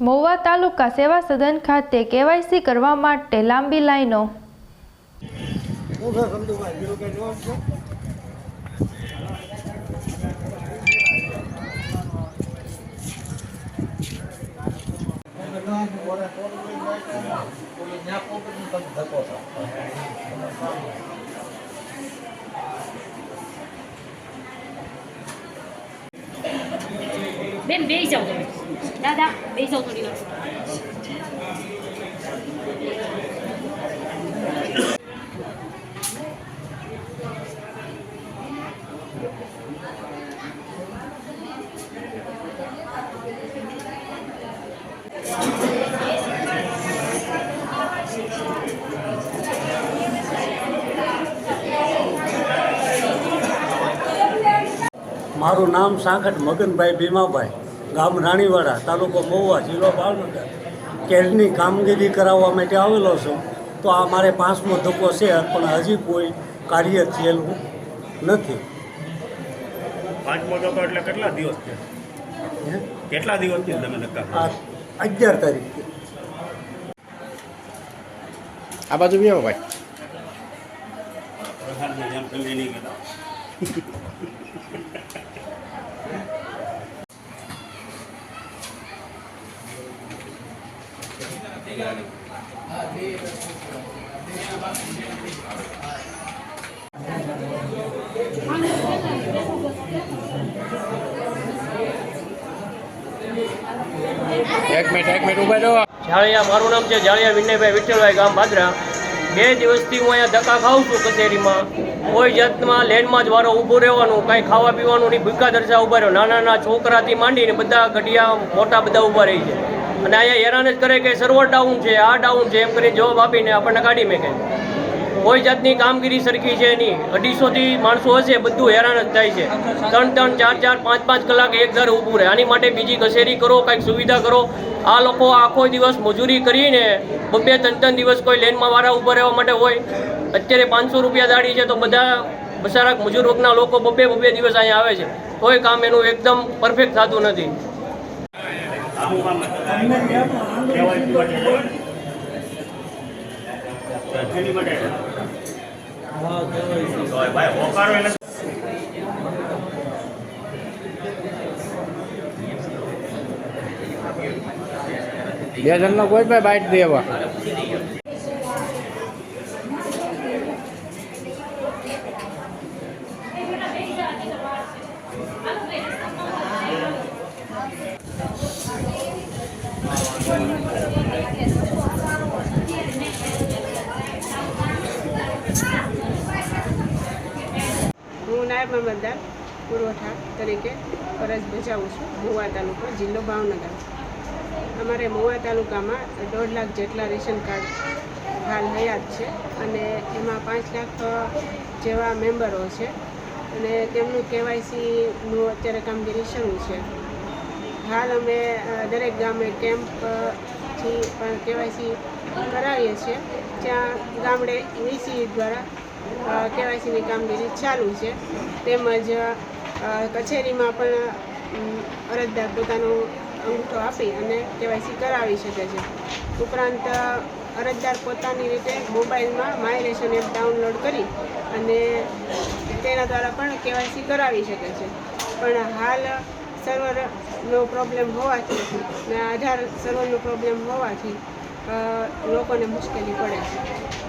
મહુવા તાલુકા સેવા સદન ખાતે કેવાયસી કરવા માટે લાંબી લાઈનો. બેન બે જાઓ તમે. દાદા બે જાઓ થોડી વાર મારું નામ સાંકટ મગનભાઈ ભીમાભાઈ. ગામ રાણીવાડા તાલુકો મહુવા જિલ્લો ભાવનગર. કેરની કામગીરી કરાવવા માટે આવેલો છું. તો આ મારે પાંચમો ધક્કો છે પણ હજી કોઈ કાર્ય થયેલું નથી. પાંચમો ટકો એટલે કેટલા દિવસ છે? કેટલા તમે નક્કા અગિયાર તારીખ. આ બાજુ બી આવો ભાઈ જેમ તમે એક મિનિટ એક મિનિટ, ઊભા રહો. જાળિયા, મારું નામ છે જાળિયા વિનયભાઈ વિઠ્ઠલભાઈ ગામ ભાદરા બે દિવસથી હું અહીંયા ધક્કા ખાઉં છું કચેરીમાં. કોઈ જાતમાં લેનમાં જ વારો ઊભો રહેવાનું, કાંઈ ખાવા પીવાનું નહીં. ભૂખા દર્શા ઊભા રહ્યો. નાના નાના છોકરાથી માંડીને બધા ઘડિયા મોટા બધા ઊભા રહી છે. અને અહીંયા હેરાન જ કરે કે સર્વર ડાઉન છે, આ ડાઉન છે, એમ કરીને જવાબ આપીને આપણને કાઢી મેકે. કોઈ જાતની કામગીરી સરખી છે નહીં. અઢીસોથી માણસો હશે, બધું હેરાન જ થાય છે. ત્રણ ત્રણ, ચાર ચાર, પાંચ પાંચ કલાક એક દર ઊભું રહે. આની માટે બીજી કચેરી કરો, કાંઈક સુવિધા કરો. આ લોકો આખો દિવસ મજૂરી કરીને બબે ત્રણ ત્રણ દિવસ કોઈ લેનમાં વાળા ઊભા રહેવા માટે હોય. અત્યારે પાંચસો રૂપિયા દાડી છે તો બધા બસારાક મજૂર વર્ગના લોકો બબે બબે દિવસ અહીંયા આવે છે. કોઈ કામ એનું એકદમ પરફેક્ટ થતું નથી આનું કામ KYC માટે છે. શેની માટે છે? તો ભાઈ બે જણનો કોઈ ભાઈ બાઇટ દેવા. હું નાયબ મામલતદાર પુરવઠા તરીકે ફરજ બજાવું છું, મોવા તાલુકો, જિલ્લો ભાવનગર. અમારે મોવા તાલુકામાં દોઢ લાખ જેટલા રેશન કાર્ડ હાલ હયાત છે અને એમાં પાંચ લાખ જેવા મેમ્બરો છે અને તેમનું કેવાયસીનું અત્યારે કામગીરી શરૂ છે. હાલ અમે દરેક ગામે કેમ્પથી પણ કેવાયસી કરાવીએ છીએ. જ્યાં ગામડે વીસી દ્વારા કેવાયસીની કામગીરી ચાલુ છે. તેમજ કચેરીમાં પણ અરજદાર પોતાનો અંગૂઠો આપી અને કેવાયસી કરાવી શકે છે. ઉપરાંત અરજદાર પોતાની રીતે મોબાઈલમાં માય રેશન એપ ડાઉનલોડ કરી અને તેના દ્વારા પણ કેવાયસી કરાવી શકે છે. પણ હાલ સર્વરનો પ્રોબ્લેમ હોવાથી ને આધાર સર્વરનો પ્રોબ્લેમ હોવાથી લોકોને મુશ્કેલી પડે છે.